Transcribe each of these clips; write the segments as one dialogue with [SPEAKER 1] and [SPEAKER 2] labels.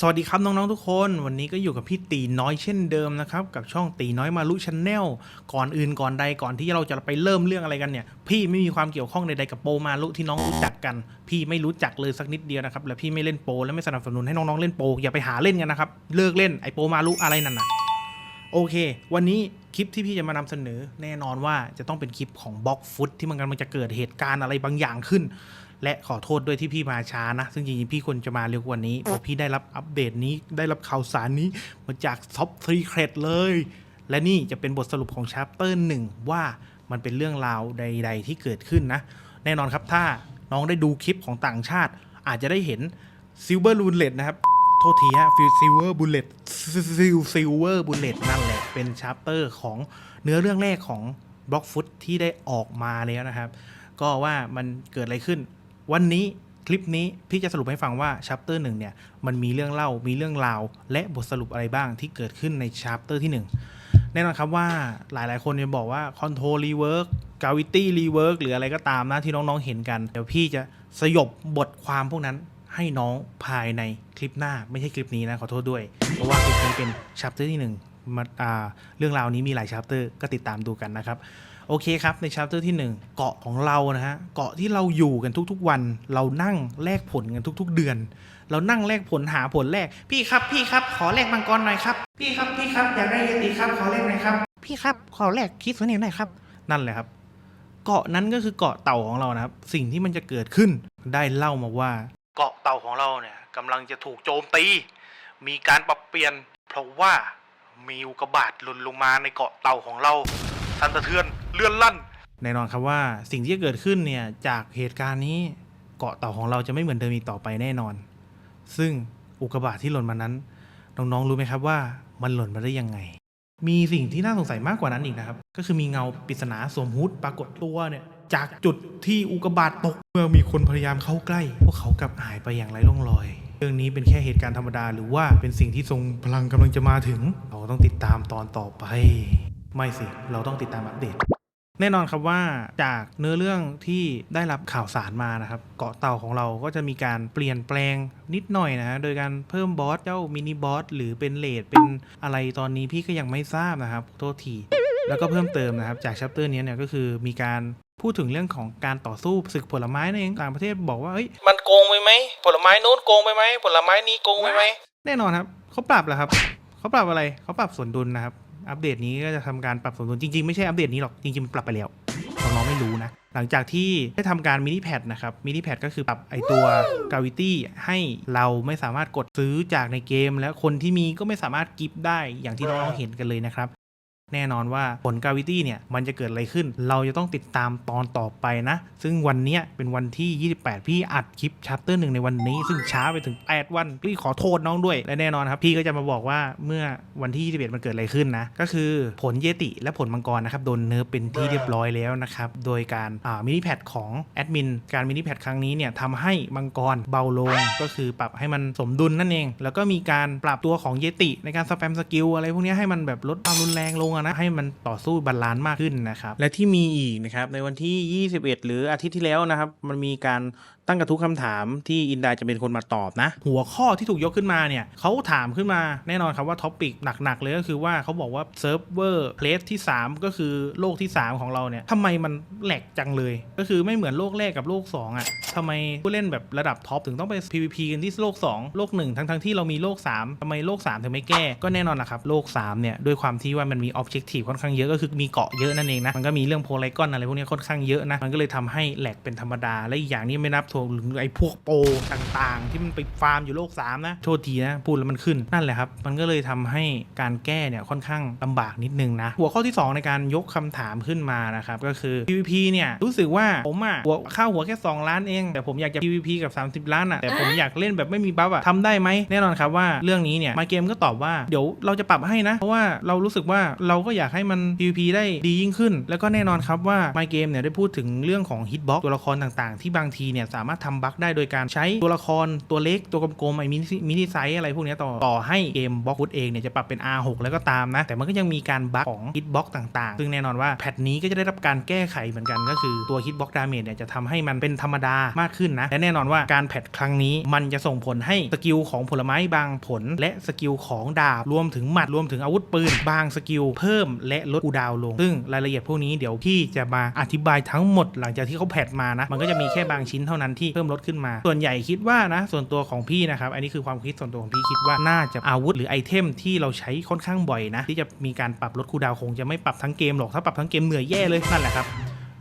[SPEAKER 1] สวัสดีครับน้องๆทุกคน วันนี้ก็อยู่กับพี่ตีน้อยเช่นเดิมนะครับ กับช่องตีน้อยมาลุชแนลก่อนอื่นก่อนใดก่อนที่เราจะไปเริ่มเรื่องอะไรกันเนี่ย พี่ไม่มีความเกี่ยวข้องใดๆกับโปมาลุที่น้องรู้จักกัน พี่ไม่รู้จักเลยสักนิดเดียวนะครับและพี่ไม่เล่นโปและไม่สนับสนุนให้น้องๆเล่นโปอย่าไปหาเล่นกันนะครับเลิกเล่นไอโปมาลุอะไรนั่นนะโอเค วันนี้คลิปที่พี่จะมานำเสนอ แน่นอนว่าจะต้องเป็นคลิปของบล็อกฟุตที่มันกำลังจะเกิดเหตุการณ์อะไรบางอย่างขึ้น และขอโทษด้วยที่พี่มาช้านะ ซึ่งจริงๆ พี่ควรจะมาเร็วกว่านี้เพราะพี่ได้รับอัปเดตนี้ได้รับข่าวสารนี้มาจากท็อปทรีเครดเลย และนี่จะเป็นบทสรุปของชาร์เตอร์หนึ่งว่ามันเป็นเรื่องราวใด ๆ ที่เกิดขึ้นนะ แน่นอนครับถ้าน้องได้ดูคลิปของต่างชาติ อาจจะได้เห็นซิลเวอร์ลูนเลตนะครับโทษทีฮะฟิลซิลเวอร์บุลเลตซิลซิลเวอร์บุลเลตนั่นแหละเป็นชาร์เตอร์ของเนื้อเรื่องแรกของบล็อกฟุตที่ได้ออกมาแล้วนะครับ ก็ว่ามันเกิดอะไรขึ้น วันนี้คลิปนี้พี่จะสรุปให้ฟังว่าชาร์เตอร์หนึ่งเนี่ยมันมีเรื่องเล่ามีเรื่องราว และบทสรุปอะไรบ้างที่เกิดขึ้นในชาร์เตอร์ที่ 1 แน่นอนครับว่าหลายๆ คนจะบอกว่า Control Rework Gravity Rework หรืออะไรก็ตามนะที่น้องๆเห็นกัน เดี๋ยวพี่จะสยบบทความพวกนั้นให้น้องภายในคลิปหน้าไม่ใช่คลิปนี้นะขอโทษด้วย เพราะว่าคลิปนี้เป็นชาร์เตอร์ที่1มาอ่าเรื่องราวนี้มีหลายชาร์เตอร์ก็ติดตามดูกันนะครับ โอเคครับ ในชาร์เตอร์ที่ 1 เกาะของเรานะฮะเกาะที่เราอยู่กันทุกๆวัน เรานั่งแลกผลกันทุก ๆ เดือน เรานั่งแลกผลหาผลแลกพี่ครับพี่ครับ ขอแลกมังกรหน่อยครับ พี่ครับพี่ครับอยากได้เยติครับ ขอแลกหน่อยครับ พี่ครับ ขอแลกคิดสเนหน่อยครับ นั่นแหละครับ เกาะนั้นก็คือเกาะเต่าของเรานะครับ สิ่งที่มันจะเกิดขึ้นได้เล่ามาว่า เกาะเต่าของเราเนี่ยกำลังจะถูกโจมตี มีการปรับเปลี่ยน เพราะว่ามีอุกกาบาตหล่นลงมาในเกาะเต่าของเราสั่นสะเทือน เลื่อนลั่น แน่นอนครับว่าสิ่งที่จะเกิดขึ้นเนี่ยจากเหตุการณ์นี้เกาะเต่าของเราจะไม่เหมือนเดิมอีกต่อไปแน่นอน ซึ่งอุกกาบาตที่หล่นมานั้น น้องๆรู้ไหมครับว่ามันหล่นมาได้ยังไง มีสิ่งที่น่าสงสัยมากกว่านั้นอีกนะครับ ก็คือมีเงาปริศนาสวมฮุดปรากฏตัวเนี่ยจากจุดที่อุกกาบาตตกเมื่อมีคนพยายามเข้าใกล้ พวกเขากลับหายไปอย่างไร้ร่องรอย เรื่องนี้เป็นแค่เหตุการณ์ธรรมดาหรือว่าเป็นสิ่งที่ทรงพลังกำลังจะมาถึง เราต้องติดตามตอนต่อไป ไม่สิ เราต้องติดตามอัปเดต แน่นอนครับว่าจากเนื้อเรื่องที่ได้รับข่าวสารมานะครับ เกาะเต่าของเราก็จะมีการเปลี่ยนแปลงนิดหน่อยนะฮะโดยการเพิ่มบอสเจ้ามินิบอสหรือเป็นเลดเป็นอะไรตอนนี้พี่ก็ยังไม่ทราบนะครับ โทษที แล้วก็เพิ่มเติมนะครับ จากชัปเตอร์นี้เนี่ยก็คือมีการพูดถึงเรื่องของการต่อสู้ศึกผลไม้นั่นเองต่างประเทศบอกว่าเอ้ยมันโกงไปไหมผลไม้นู้นโกงไปไหมผลไม้นี้โกงไปไหมแน่นอนครับเขาปรับแหละครับเขาปรับอะไรเขาปรับสมดุลนะครับ อัปเดตนี้ก็จะทำการปรับสมดุลจริง ๆ ไม่ใช่อัปเดตนี้หรอก จริงๆมันปรับไปแล้วน้องๆไม่รู้นะ หลังจากที่ได้ทำการมินิแพดนะครับมินิแพดก็คือปรับไอตัวกาวิตี้ให้เราไม่สามารถกดซื้อจากในเกม แล้วคนที่มีก็ไม่สามารถกิฟต์ได้อย่างที่น้องๆเห็นกันเลยนะครับ แน่นอนว่าผลกาวิตี้เนี่ยมันจะเกิดอะไรขึ้น เราจะต้องติดตามตอนต่อไปนะ ซึ่งวันนี้เป็นวันที่ 28 พี่อัดคลิปชัปเตอร์หนึ่งในวันนี้ซึ่งช้าไปถึง 8 วัน พี่ขอโทษน้องด้วย และแน่นอนครับ พี่ก็จะมาบอกว่าเมื่อวันที่ 21 มันเกิดอะไรขึ้นนะ ก็คือผลเยติและผลมังกรนะครับโดนเนิร์ฟเป็นที่เรียบร้อยแล้วนะครับ โดยการมินิแพดของแอดมินการมินิแพดครั้งนี้เนี่ยทำให้มังกรเบาลงก็คือปรับให้มันสมดุลนั่นเอง แล้วก็มีการปรับตัวของเยติในการสแปมสกิลอะไรพวกนี้ให้มันแบบลดความรุนแรงลงนะให้มันต่อสู้บาลานซ์มากขึ้นนะครับและที่มีอีกนะครับในวันที่ 21 หรืออาทิตย์ที่แล้วนะครับมันมีการ ตั้งกระทู้คำถามที่อินดาจะเป็นคนมาตอบนะ หัวข้อที่ถูกยกขึ้นมาเนี่ยเขาถามขึ้นมาแน่นอนครับว่าท็อปิกหนักๆเลยก็คือว่าเขาบอกว่าเซิร์ฟเวอร์เพลสที่ 3 ก็คือโลกที่ 3 ของเราเนี่ยทำไมมันแหลกจังเลย ก็คือไม่เหมือนโลกแรกกับโลก 2อะทำไมผู้เล่นแบบระดับท็อปถึงต้องไป PVP กันที่โลก 2 โลก 1 ทั้งๆที่เรามีโลก 3ทำไมโลก 3 ถึงไม่แก้ ก็แน่นอนละครับโลก 3 เนี่ยด้วยความที่ว่ามันมีออบเจกตีฟค่อนข้างเยอะก็คือมีเกาะเยอะนั่นเองนะมันก็มีเรื่องโพไลกอนอะไรพวกนี้ค่อนข้างเยอะนะมันก็เลยทำให้แหลกเป็นธรรมดาและอีกอย่างนี้ไม่นับถึงไอ้พวกโปรต่างๆ ที่มันไปฟาร์มอยู่โลก 3 นะ โทษทีนะ พูดแล้วมันขึ้นนั่นแหละครับ มันก็เลยทำให้การแก้เนี่ยค่อนข้างลำบากนิดนึงนะ หัวข้อที่ 2 ในการยกคำถามขึ้นมานะครับก็คือ PVP เนี่ยรู้สึกว่าผมอะหัวค่าหัวแค่ 2 ล้านเอง แต่ผมอยากจะ PVP กับ 30 ล้านอะแต่ผมอยากเล่นแบบไม่มีบัฟอะทำได้ไหมแน่นอนครับว่าเรื่องนี้เนี่ยมาเกมก็ตอบว่าเดี๋ยวเราจะปรับให้นะ เพราะว่าเรารู้สึกว่าเราก็อยากให้มัน PVP ได้ดียิ่งขึ้น แล้วก็แน่นอนครับว่ามาเกมเนี่ยได้พูดถึงเรื่องของ Hitbox ตัวละครต่างๆ ที่บางทีเนี่ยสาามารถทำบั๊กได้โดยการใช้ตัวละครตัวเล็กตัวกลมๆไอ้มินิมินิไซส์อะไรพวกนี้ต่อต่อให้เกมบล็อกฟุตเองเนี่ยจะปรับเป็น R6 แล้วก็ตามนะ แต่มันก็ยังมีการบั๊กของฮิตบ็อกต่างๆ ซึ่งแน่นอนว่าแพทนี้ก็จะได้รับการแก้ไขเหมือนกันก็คือตัวฮิตบ็อกดาเมจเนี่ยจะทำให้มันเป็นธรรมดามากขึ้นนะ และแน่นอนว่าการแพทครั้งนี้มันจะส่งผลให้สกิลของผลไม้บางผล และสกิลของดาบรวมถึงหมัดรวมถึงอาวุธปืนบางสกิลเพิ่มและลดกูดาวลง ซึ่งรายละเอียดพวกนี้เดี๋ยวพี่จะมาอธิบายทั้งหมดหลังจากที่เขาแพทมานะมันก็จะมีแค่บางชิ้นเท่านั้นที่เพิ่มลดขึ้นมา ส่วนใหญ่คิดว่านะ ส่วนตัวของพี่นะครับ อันนี้คือความคิดส่วนตัวของพี่คิดว่าน่าจะอาวุธหรือไอเทมที่เราใช้ค่อนข้างบ่อยนะที่จะมีการปรับลดคูดาวคงจะไม่ปรับทั้งเกมหรอกถ้าปรับทั้งเกมเหนื่อยแย่เลยนั่นแหละครับ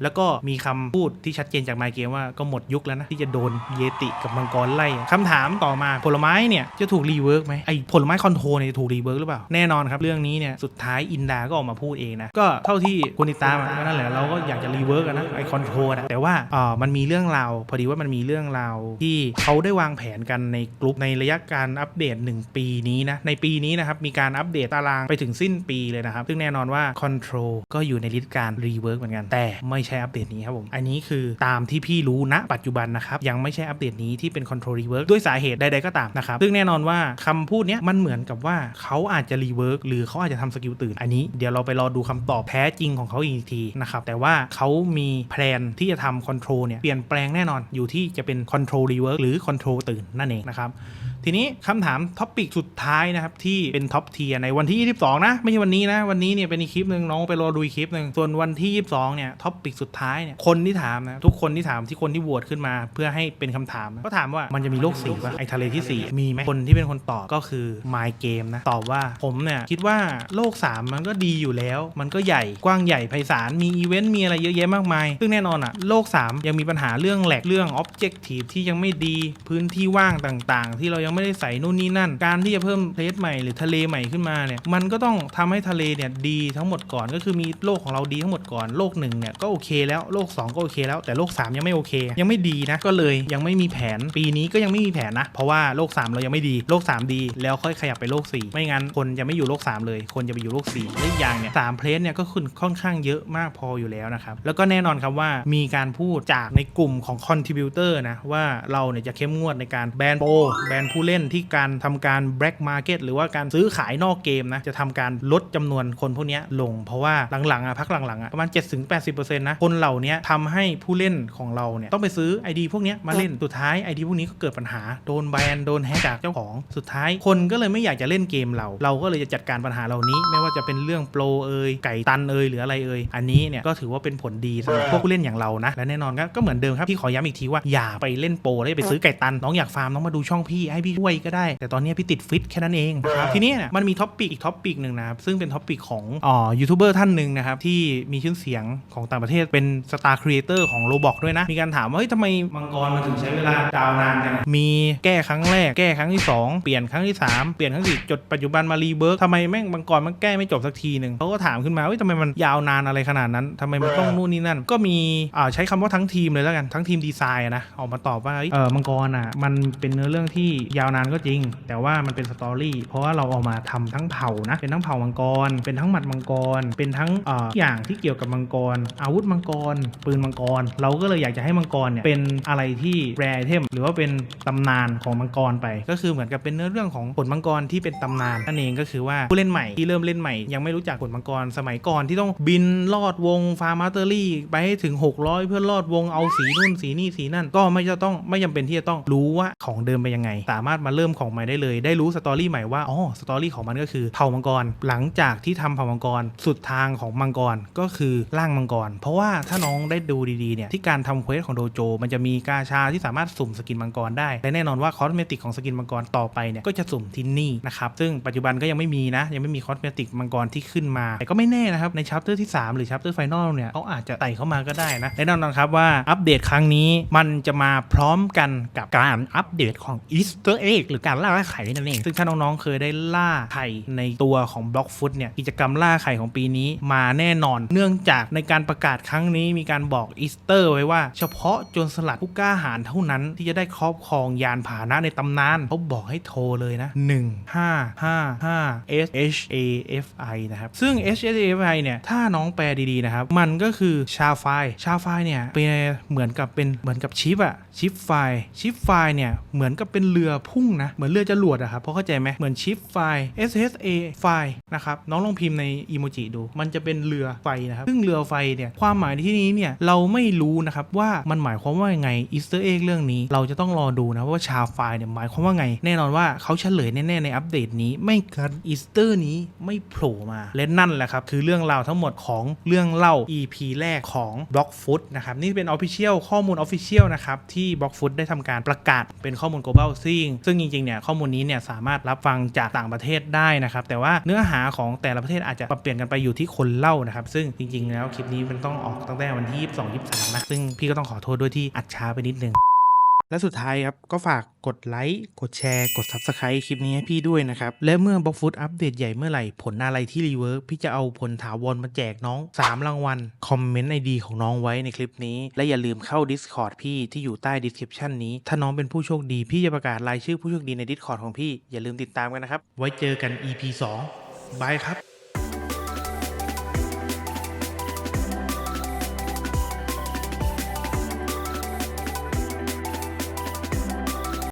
[SPEAKER 1] แล้วก็มีคำพูดที่ชัดเจนจากไมเกมว่าก็หมดยุคแล้วนะ ที่จะโดนเยติกับมังกรไล่คำถามต่อมาผลไม้เนี่ยจะถูกรีเวิร์กไหมไอผลไม้คอนโทรเนี่ยจะถูกรีเวิร์กหรือเปล่า แน่นอนครับ เรื่องนี้เนี่ยสุดท้ายอินดาก็ออกมาพูดเองนะ ก็เท่าที่คุณติดตามอก็นั่นแหละเราก็อยากจะรีเวิร์กนะไอคอนโทรนะแต่ว่าเอ่ามันมีเรื่องราว พอดีว่ามันมีเรื่องราวที่เขาได้วางแผนกันในกลุ่มในระยะการอัปเดต 1 ปีนี้นะในปีนี้นะครับมีการอัปเดตตารางไปถึงสิ้นปีเลยนะครับซึ่งแน่นอนว่า Control ก็อยู่ในลิสต์การรีเวิร์กเหมือนกันแต่ไม่ใช่อัปเดตนี้ครับผม อันนี้คือตามที่พี่รู้ณปัจจุบันนะครับ ยังไม่ใช่อัปเดตนี้ที่เป็น Control Rework ด้วยสาเหตุใดๆก็ตามนะครับ ซึ่งแน่นอนว่าคำพูดเนี้ยมันเหมือนกับว่าเขาอาจจะรีเวิร์กหรือเขาอาจจะทำสกิลตื่น อันนี้เดี๋ยวเราไปรอดูคำตอบแท้จริงของเขาอีกทีนะครับ แต่ว่าเขามีแพลนที่จะทำ Control เนี่ยเปลี่ยนแปลงแน่นอนอยู่ที่จะเป็น Control Rework หรือ Control ตื่นนั่นเองนะครับ ทีนี้คำถามท็อปิกสุดท้ายนะครับที่เป็นท็อปเทียในวันที่ 22 นะ ไม่ใช่วันนี้นะ วันนี้เนี่ยเป็นอีกคลิปหนึ่งน้องไปรอดูอีกคลิปหนึ่งส่วนวันที่ 22 เนี่ยท็อปิกสุดท้ายเนี่ยคนที่ถามนะทุกคนที่ถามที่คนที่โหวตขึ้นมา เพื่อให้เป็นคำถามนะก็ถามว่ามันจะมีโลกสีป่ะไอทะเลที่ 4 มีไหมคนที่เป็นคนตอบก็คือ My Game นะตอบว่าผมเนี่ยคิดว่าโลก 3 มันก็ดีอยู่แล้ว มันก็ใหญ่กว้างใหญ่ไพศาลมีอีเวนต์มีอะไรเยอะแยะมากมายซึ่งแน่นอนอะโลก 3 ยังมีปัญหาเรื่องแหลกเรื่อง Objective ที่ยังไม่ดีพื้นที่ว่างต่าง ๆ ที่เรายังไม่ได้ใส่นู่นนี่นั่น การที่จะเพิ่มเพลสใหม่หรือทะเลใหม่ขึ้นมาเนี่ยมันก็ต้องทำให้ทะเลเนี่ยดีทั้งหมดก่อนก็คือมีโลกของเราดีทั้งหมดก่อนโลกหนึ่งเนี่ยก็โอเคแล้วโลก 2 ก็โอเคแล้วแต่โลก 3 ยังไม่โอเค ยังไม่ดีนะก็เลยยังไม่มีแผนปีนี้ก็ยังไม่มีแผนนะ เพราะว่าโลก 3 เรายังไม่ดีโลก 3 ดี แล้วค่อยขยับไปโลก 4 ไม่งั้นคนจะไม่อยู่โลก 3 เลย คนจะไปอยู่โลก4และอีกอย่างเนี่ยสามเพลสเนี่ยก็ขึ้นค่อนข้างเยอะมากพออยู่แล้วนะครับแล้วก็แน่นอนครับว่ามีการพูดจากในกลุ่มของคอนทิบิวเตอร์นะว่าเราเนี่ยจะเข้มงวดในการแบนโปแบนผู้เล่นที่การทำการ black market หรือว่าการซื้อขายนอกเกมนะ จะทำการลดจำนวนคนพวกเนี้ยลง เพราะว่าหลังๆอะพักหลังๆอะประมาณ 7-80%นะ คนเหล่านี้ทำให้ผู้เล่นของเราเนี่ยต้องไปซื้อ ID พวกเนี้ยมาเล่นสุดท้าย ID พวกนี้ก็เกิดปัญหาโดนแบนโดนแฮกจากเจ้าของสุดท้าย คนก็เลยไม่อยากจะเล่นเกมเรา เราก็เลยจะจัดการปัญหาเหล่านี้ ไม่ว่าจะเป็นเรื่องโปรเอยไก่ตันเอยหรืออะไรเอยอันนี้เนี่ยก็ถือว่าเป็นผลดีสำหรับพวกผู้เล่นอย่างเรานะและแน่นอนก็ก็เหมือนเดิมครับพี่ขอย้ำอีกทีว่าอย่าไปเล่นโปรแล้วอย่าไปซื้อไก่ตันน้องอยากฟาร์มน้องมาดูช่องพี่ให้พี่ช่วยก็ได้ แต่ตอนนี้พี่ติดฟิตแค่นั้นเองครับทีนี้เนี่ยมันมีท็อปปิกอีกท็อปปิกหนึ่งนะครับซึ่งเป็นท็อปปิกของอ๋อยูทูบเบอร์ท่านหนึ่งนะครับที่มีชื่อเสียงของต่างประเทศเป็นสตาร์ครีเอเตอร์ของโรบอกด้วยนะ มีการถามว่าเฮ้ยทำไมมังกรมันถึงใช้เวลาดาวนานจังมีแก้ครั้งแรกแก้ครั้งที่ 2 เปลี่ยนครั้งที่ 3 เปลี่ยนครั้งที่สี่จดปัจจุบันมารีเบิร์กทำไมแม่งมังกรมันแก้ไม่จบสักทีหนึ่งเขาก็ถามขึ้นมาเฮ้ยทำไมมันยาวนานอะไรขนาดนั้นทำไมมันต้องนู่นนี่นั่น ก็มีอ่าใช้คำว่าทั้งทีมเลยแล้วกันทั้งทีมดีไซน์อะนะออกมาตอบว่าเฮ้ยเออมังกรอะมันเป็นเนื้อเรื่องที่ยาวนานก็จริง แต่ว่ามันเป็นสตอรี่เพราะว่าเราเอามาทำทั้งเผ่านะ เป็นทั้งเผ่ามังกร เป็นทั้งหมัดมังกร เป็นทั้งออย่างที่เกี่ยวกับมังกร อาวุธมังกร ปืนมังกร เราก็เลยอยากจะให้มังกรเนี่ยเป็นอะไรที่แรเทมหรือว่าเป็นตำนานของมังกรไป ก็คือเหมือนกับเป็นเนื้อเรื่องของผลมังกรที่เป็นตำนานนั่นเองก็คือว่าผู้เล่นใหม่ที่เริ่มเล่นใหม่ ยังไม่รู้จักผลมังกรสมัยก่อนที่ต้องบินลอดวงฟาร์มาเตอรี่ไปให้ถึง 600 เพื่อลอดวงเอาสีนู่นสีนี่สีนั่น ก็ไม่จะต้องไม่จำเป็นที่จะต้องรู้ว่าของเดิมเป็นยังไงสามารถมาเริ่มของใหม่ได้เลย ได้รู้สตอรี่ใหม่ว่าอ๋อสตอรี่ของมันก็คือเผ่ามังกร หลังจากที่ทำเผ่ามังกรสุดทางของมังกรก็คือร่างมังกร เพราะว่าถ้าน้องได้ดูดีๆเนี่ยที่การทำเควสของโดโจ มันจะมีกาชาที่สามารถสุ่มสกินมังกรได้และแน่นอนว่าคอสเมติกของสกินมังกรต่อไปเนี่ยก็จะสุ่มที่นี่นะครับซึ่งปัจจุบันก็ยังไม่มีนะ ยังไม่มีคอสเมติกมังกรที่ขึ้นมา แต่ก็ไม่แน่นะครับในชัปเตอร์ที่ 3 หรือชัปเตอร์ไฟนอลเนี่ยเขาอาจจะไต่เข้ามาก็ได้นะและแน่นอนครับว่าอัปเดตครั้งนี้มันจะมาพร้อมกันกับการอัปเดตของอีสเตอ
[SPEAKER 2] อร์เอ็กหรือการล่าไข่นั่นเอง
[SPEAKER 1] ซึ่งถ้าน้องๆเคยได้ล่าไข่ในตัวของบล็อกฟุตเนี่ยกิจกรรมล่าไข่ของปีนี้มาแน่นอน เนื่องจากในการประกาศครั้งนี้มีการบอกอีสเตอร์ไว้ว่า เฉพาะโจรสลัดผู้กล้าหาญเท่านั้นที่จะได้ครอบครองยานพาหนะในตำนานเขาบอกให้โทรเลยนะ 1 5 5 5 S H A F I นะครับ ซึ่ง H A F I เนี่ย ถ้าน้องแปลดีๆนะครับ มันก็คือชาไฟชาไฟเนี่ยเป็นเหมือนกับเป็นเหมือนกับชิปอะชิปไฟชิปไฟเนี่ย เหมือนกับเป็นเรือพุ่งนะ เหมือนเรือจรวดอะครับเพราะเข้าใจไหมเหมือนชิปไฟ S H A ไฟนะครับน้องลองพิมพ์ในอีโมจิดู มันจะเป็นเรือไฟนะครับซึ่งเรือไฟเนี่ยความหมายในที่นี้เนี่ยเราไม่รู้นะครับว่ามันหมายความว่าไงอีสเตอร์เอ็กเรื่องนี้ เราจะต้องรอดูนะว่าชาไฟเนี่ยหมายความว่าไง แน่นอนว่าเขาเฉลยแน่ๆในอัปเดตนี้ไม่กันอีสเตอร์นี้ไม่โผล่มาและนั่นแหละครับคือเรื่องราวทั้งหมดของเรื่องเล่า EP แรกของ b l o c k f o o t นะครับนี่เป็น Official ข้อมูล Official นะครับที่ b l o c k f o o t ได้ทำการประกาศเป็นข้อมูล global ซึ่งซึ่งจริงๆเนี่ยข้อมูลนี้เนี่ยสามารถรับฟังจากต่างประเทศได้นะครับแต่ว่าเนื้อหาของแต่ละประเทศอาจจะปรับเปลี่ยนกันไปอยู่ที่คนเล่านะครับซึ่งจริง ๆ แล้วคลิปนี้มันต้องออกตั้งแต่วันที่22 23นะซึ่งพี่ก็ต้องขอโทษด้วยที่อัดช้าไปนิดนึง และสุดท้ายครับ ก็ฝากกดไลค์ กดแชร์ กด Subscribe คลิปนี้ให้พี่ด้วยนะครับ และเมื่อบล็อกฟุตอัปเดตใหญ่เมื่อไหร่ ผลอะไรที่รีเวิร์กพี่จะเอาผลถาวรมาแจกน้อง 3 รางวัล คอมเมนต์ไอดีของน้องไว้ในคลิปนี้ และอย่าลืมเข้า Discord พี่ที่อยู่ใต้ description นี้ ถ้าน้องเป็นผู้โชคดี พี่จะประกาศรายชื่อผู้โชคดีใน Discord ของพี่อย่าลืมติดตามกันนะครับไว้เจอกัน EP 2บายครับ